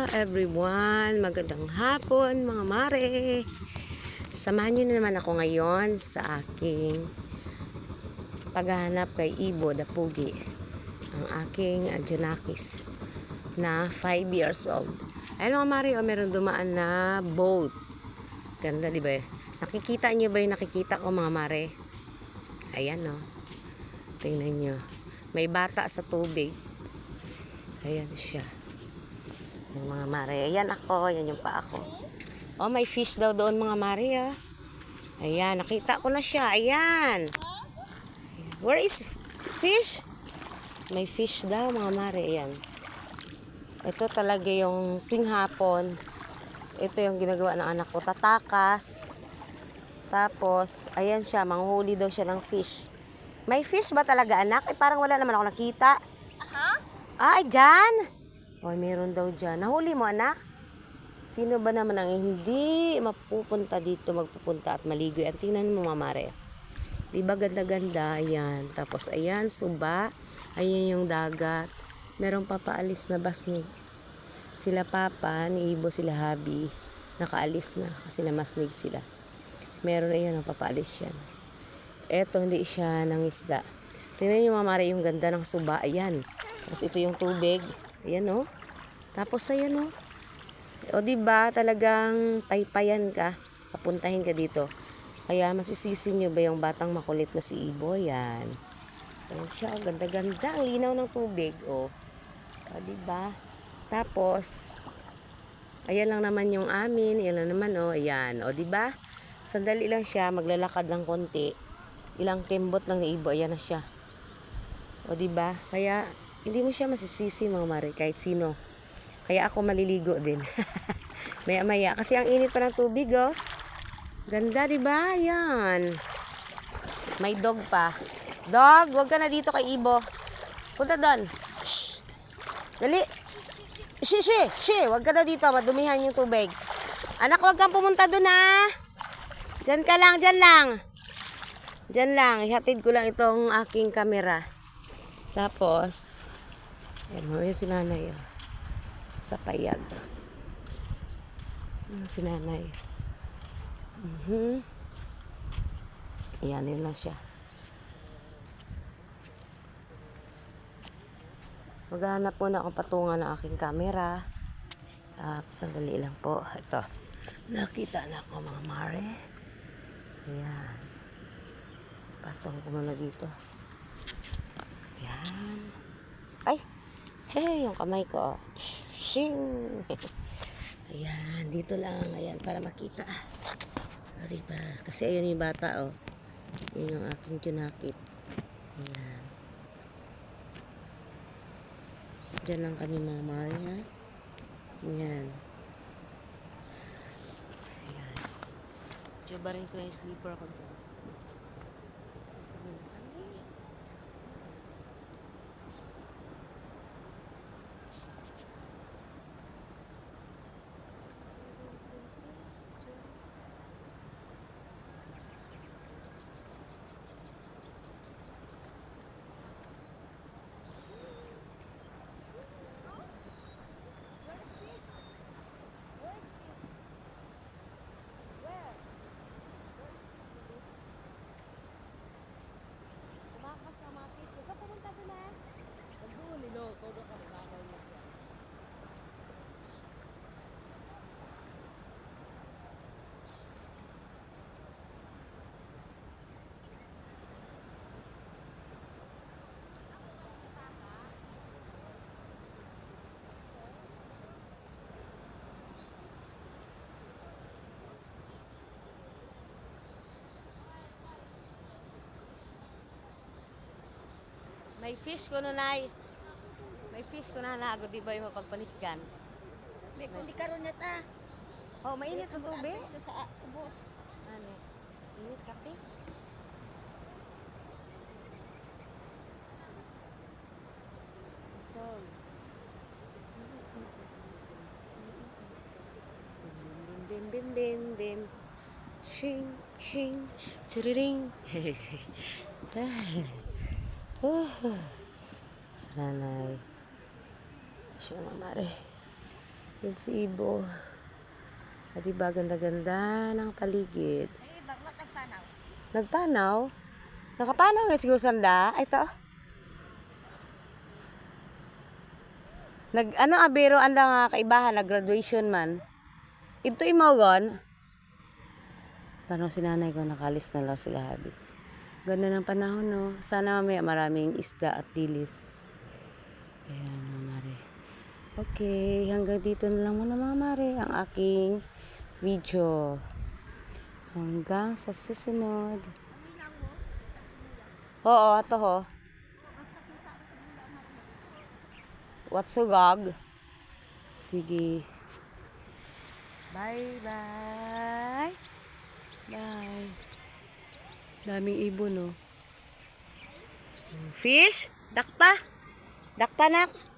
Hello everyone, magandang hapon mga mare. Samahan niyo na naman ako ngayon sa aking paghahanap kay Ibo Dapugi. Ang aking Junakis na 5 years old. Ayun mga mare, oh, meron dumaan na boat. Ganda, di ba? Nakikita niyo ba yung nakikita ko mga mare? Ayan oh. Tingnan niyo. May bata sa tubig. Ayan siya. Yung mga mare. Ayan ako. Ayan yung pa ako. Oh, may fish daw doon mga mare ah. Ayan, nakita ko na siya. Ayan. Where is fish? May fish daw mga mare. Ayan. Ito talaga yung tuwing hapon. Ito yung ginagawa ng anak ko. Tatakas. Tapos, ayan siya. Manghuli daw siya ng fish. May fish ba talaga anak? Eh, parang wala naman ako nakita. Ay, dyan! Oy, meron daw dyan. Nahuli mo, anak? Sino ba naman ang hindi mapupunta dito, magpupunta at maligoy? At tingnan mo, mamare. Di ba ganda-ganda? Ayan. Tapos, ayan, suba. Ayan yung dagat. Merong papaalis na basnig. Sila papa, ni Ibo, sila habi. Nakaalis na kasi namasnig sila. Meron ayan, ang papaalis yan. Eto, hindi siya ng isda. Tingnan niyo, mamare, yung ganda ng suba. Ayan. Tapos, ito yung tubig. Ayan oh. Tapos ayan oh. O di ba talagang paypayan ka, papuntahin ka dito. Kaya masisisi nyo ba yung batang makulit na si Ibo? Yan. Ayan siya, oh, ganda-ganda. Ang linaw ng tubig, oh. O di ba? Tapos, ayan lang naman yung amin. Ayan lang naman, oh. Ayan, o di ba? Sandali lang siya, maglalakad lang konti. Ilang kembot lang ni Ibo, ayan na siya. O di ba? Kaya hindi mo siya masisisi mga mare kahit sino. Kaya ako maliligo din. maya maya kasi ang init pa ng tubig oh. Ganda 'di ba? Yan. May dog pa. Dog, wag ka na dito kay Ibo. Punta doon. Dali. Shi, shi, shi, wag ka na dito, madumihan yung tubig. Anak, wag kang pumunta doon ha. Diyan ka lang, diyan lang. Diyan lang, ihatid ko lang itong aking camera. Tapos, Ayan, mamaya si nanay. Oh. Sa payag. Ayan, si nanay. Mhm. Ayan, yun lang siya. Maghanap po na akong patungan ng aking camera. Ah, sandali lang po. Ito. Nakita na ako mga mare. Ayan. Patong ko muna dito. Ayan. Ay! Hey, yung kamay ko. Shing! Ayan, dito lang. Ayan, para makita. O, diba? Kasi ayun yung bata, oh. Yun yung aking tunakip. Ayan. Diyan lang kami mga Maria. Ayan. Ayan. Diba rin ko yung sleeper ko dyan. May fish ko nunay. May fish ko na nago, di ba yung mapagpanisgan? May kundi karon na ta. Oh, mainit ang tubig. Ito sa ubos. Ano? Init kati. Ito. Bim bim bim bim. Shing, shing, tiriring. Sanay. Siya mamari. Yan si Ibo. At diba, ganda-ganda ng paligid. Ay, baklat ang panaw. Nagpanaw? Nakapanaw nga siguro sanda. Ay, ito. Nag, ano abero anda nga kaibahan, nag-graduation man. Ito imagon. Tanaw si nanay ko, nakalis na lang sila habi. Ganda ng panahon, no? Sana mamaya maraming isda at dilis. Ayan, mga mare. Okay, hanggang dito na lang muna mga mare ang aking video. Hanggang sa susunod. Oo, ito ho. What's sugag? Sige. Bye-bye. Bye. Daming ibon, no? Fish? Dakpa? Dakpa, nak?